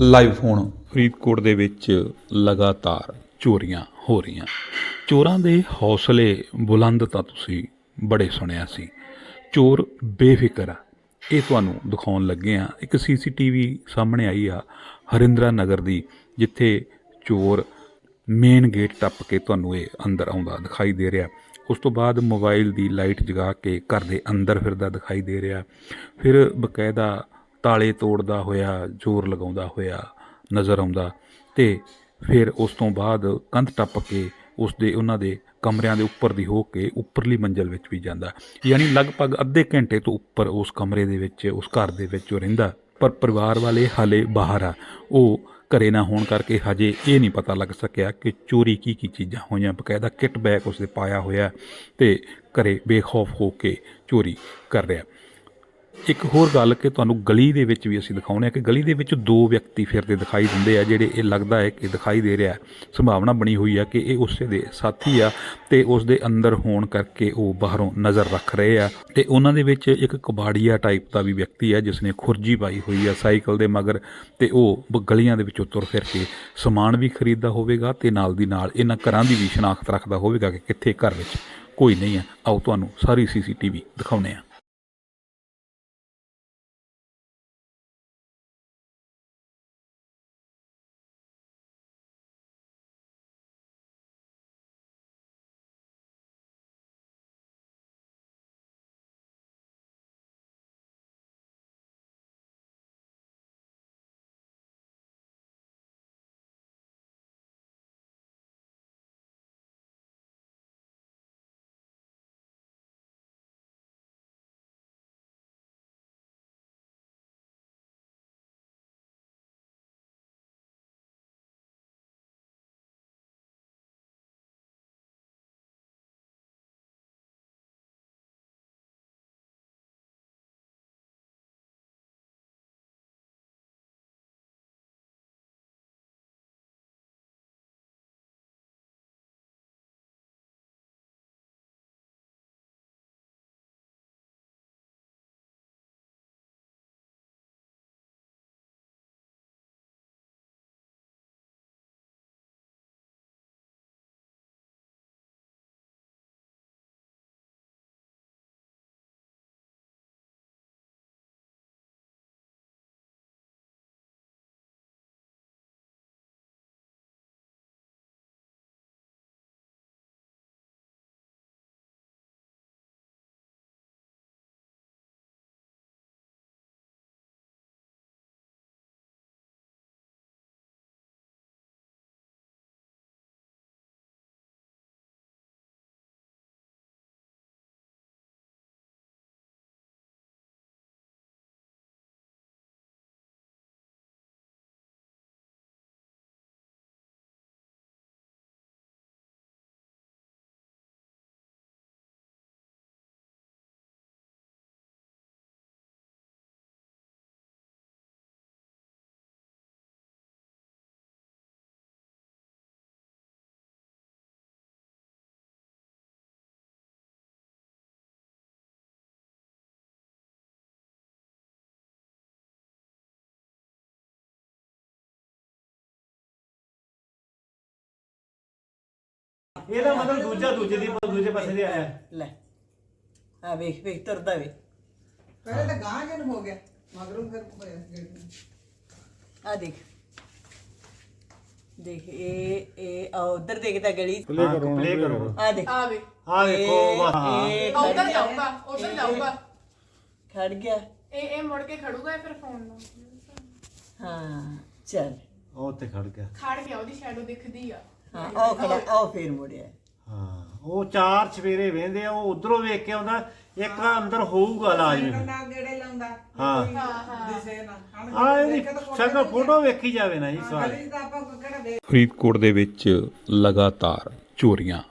Live phone Faridkot ਦੇ ਵਿੱਚ ਲਗਾਤਾਰ ਚੋਰੀਆਂ ਹੋ ਰਹੀਆਂ। ਚੋਰਾਂ ਦੇ ਹੌਸਲੇ ਬੁਲੰਦ ਤਾਂ ਤੁਸੀਂ ਬੜੇ ਸੁਣਿਆ ਸੀ। ਚੋਰ ਬੇਫਿਕਰ ਆ। ਇਹ ਤੁਹਾਨੂੰ ਦਿਖਾਉਣ ਲੱਗੇ ਆ ਇੱਕ ਸੀਸੀਟੀਵੀ ਸਾਹਮਣੇ ਆਈ ਆ ਹਰਿੰਦਰਾ ਨਗਰ ਦੀ, ਜਿੱਥੇ ਚੋਰ ਮੇਨ ਗੇਟ ਟੱਪ ਕੇ ਤੁਹਾਨੂੰ ਇਹ ਅੰਦਰ ਆਉਂਦਾ ਦਿਖਾਈ ਦੇ ਰਿਹਾ। ਉਸ ਤੋਂ ਬਾਅਦ ਮੋਬਾਈਲ ਦੀ ਲਾਈਟ ਜਗਾ ਕੇ ਘਰ ਦੇ ਅੰਦਰ ਫਿਰਦਾ ਦਿਖਾਈ ਦੇ ਰਿਹਾ। ਫਿਰ ਬਕਾਇਦਾ ਤਾਲੇ ਤੋੜਦਾ ਹੋਇਆ, ਜ਼ੋਰ ਲਗਾਉਂਦਾ ਹੋਇਆ ਨਜ਼ਰ ਆਉਂਦਾ ਤੇ ਫਿਰ ਉਸ ਤੋਂ ਬਾਅਦ ਕੰਧ ਟੱਪ ਕੇ ਉਸ ਦੇ ਉਹਨਾਂ ਦੇ ਕਮਰਿਆਂ ਦੇ ਉੱਪਰ ਦੀ ਹੋ ਕੇ ਉੱਪਰਲੀ ਮੰਜ਼ਲ ਵਿੱਚ ਵੀ ਜਾਂਦਾ। ਯਾਨੀ ਲਗਭਗ ਅੱਧੇ ਘੰਟੇ ਤੋਂ ਉੱਪਰ ਉਸ ਕਮਰੇ ਦੇ ਵਿੱਚ, ਉਸ ਘਰ ਦੇ ਵਿੱਚ ਉਹ ਰਹਿੰਦਾ। ਪਰ ਪਰਿਵਾਰ ਵਾਲੇ ਹਾਲੇ ਬਾਹਰ ਆ। ਉਹ ਘਰੇ ਨਾ ਹੋਣ ਕਰਕੇ ਹਜੇ ਇਹ ਨਹੀਂ ਪਤਾ ਲੱਗ ਸਕਿਆ ਕਿ ਚੋਰੀ ਕੀ ਕੀ ਚੀਜ਼ਾਂ ਹੋਈਆਂ। ਬਕਾਇਦਾ ਕਿਟ ਬੈਗ ਉਸਦੇ ਪਾਇਆ ਹੋਇਆ ਤੇ ਘਰੇ ਬੇਖੌਫ ਹੋ ਕੇ ਚੋਰੀ ਕਰ ਰਿਹਾ। ਇੱਕ ਹੋਰ ਗੱਲ ਕਿ ਤੁਹਾਨੂੰ ਗਲੀ ਦੇ ਵਿੱਚ ਵੀ ਅਸੀਂ ਦਿਖਾਉਂਦੇ ਆ ਕਿ ਗਲੀ ਦੇ ਵਿੱਚ ਦੋ ਵਿਅਕਤੀ ਫਿਰਦੇ ਦਿਖਾਈ ਦਿੰਦੇ ਆ, ਜਿਹੜੇ ਇਹ ਲੱਗਦਾ ਹੈ ਕਿ ਦਿਖਾਈ ਦੇ ਰਿਹਾ ਸੰਭਾਵਨਾ ਬਣੀ ਹੋਈ ਆ ਕਿ ਇਹ ਉਸੇ ਦੇ ਸਾਥੀ ਆ ਤੇ ਉਸ ਦੇ ਅੰਦਰ ਹੋਣ ਕਰਕੇ ਉਹ ਬਾਹਰੋਂ ਨਜ਼ਰ ਰੱਖ ਰਹੇ ਆ। ਤੇ ਉਹਨਾਂ ਦੇ ਵਿੱਚ ਇੱਕ ਕਬਾੜੀਆ ਟਾਈਪ ਦਾ ਵੀ ਵਿਅਕਤੀ ਆ, ਜਿਸ ਨੇ ਖੁਰਜੀ ਪਾਈ ਹੋਈ ਆ ਸਾਈਕਲ ਦੇ ਮਗਰ ਤੇ ਉਹ ਬ- ਗਲੀਆਂ ਦੇ ਵਿੱਚੋਂ ਤੁਰ ਫਿਰ ਕੇ ਸਮਾਨ ਵੀ ਖਰੀਦਦਾ ਹੋਵੇਗਾ ਤੇ ਨਾਲ ਦੀ ਨਾਲ ਇਹਨਾਂ ਘਰਾਂ ਦੀ ਵੀ ਸ਼ਨਾਖਤ ਰੱਖਦਾ ਹੋਵੇਗਾ ਕਿ ਕਿੱਥੇ ਘਰ ਵਿੱਚ ਕੋਈ ਨਹੀਂ ਆ। ਆਓ ਤੁਹਾਨੂੰ ਸਾਰੀ ਸੀਸੀਟੀਵੀ ਦਿਖਾਉਂਦੇ ਆ। ਇਹਦਾ ਮਤਲਬ ਦੂਜਾ ਦੂਜੇ ਦੀ ਦੂਜੇ ਪਾਸੇ ਦੀ ਆਇਆ। ਲੈ। ਆ ਵੇਖ ਵੇਖ ਤੁਰਦਾ ਵੇ ਪਹਿਲੇ ਤਾਂ ਗਾਂ ਜਨ ਹੋ ਗਿਆ ਮਗਰੋਂ ਫਿਰ ਆ ਦੇਖ। ਦੇਖ ਇਹ ਇਹ ਆ ਉਧਰ ਦੇਖਦਾ ਗਲੀ। ਪਲੇ ਕਰੋ ਪਲੇ ਕਰੋ। ਆ ਦੇਖ। ਆ ਵੇ ਆ ਦੇਖੋ ਵਾਹ। ਉਧਰ ਜਾਊਗਾ ਉਧਰ ਜਾਊਗਾ। ਖੜ ਗਿਆ। ਇਹ ਇਹ ਮੁੜ ਕੇ ਖੜੂਗਾ ਫਿਰ ਫੋਨ ਨੂੰ? ਹਾਂ ਚੱਲ। ਉਹ ਉੱਥੇ ਖੜ ਗਿਆ। ਖੜ ਗਿਆ ਉਹਦੀ ਸ਼ੈਡੋ ਦਿਖਦੀ ਆ। ਹਾਂ ਉਹ ਖੜਾ ਉਹ ਫੇਰ ਮੁੜਿਆ ਹਾਂ ਉਹ ਚਾਰ ਚਵੇਰੇ ਵੇਂਦੇ ਆ ਉਹ ਉਧਰੋਂ ਵੇਖ ਕੇ ਆਉਂਦਾ ਇੱਕ ਅੰਦਰ ਹੋਊਗਾ ਲਾਜ਼ਮੀ ਨਾਲ ਗੇੜੇ ਲਾਉਂਦਾ ਹਾਂ। ਦਿਸੇ ਨਾ। ਇਹਦੀ ਸ਼ਕਲ ਫੋਟੋ ਵੇਖੀ ਜਾਵੇ ਨਾ ਜੀ ਦੇ ਫਰੀਦਕੋਟ ਦੇ ਵਿੱਚ ਲਗਾਤਾਰ ਚੋਰੀਆਂ।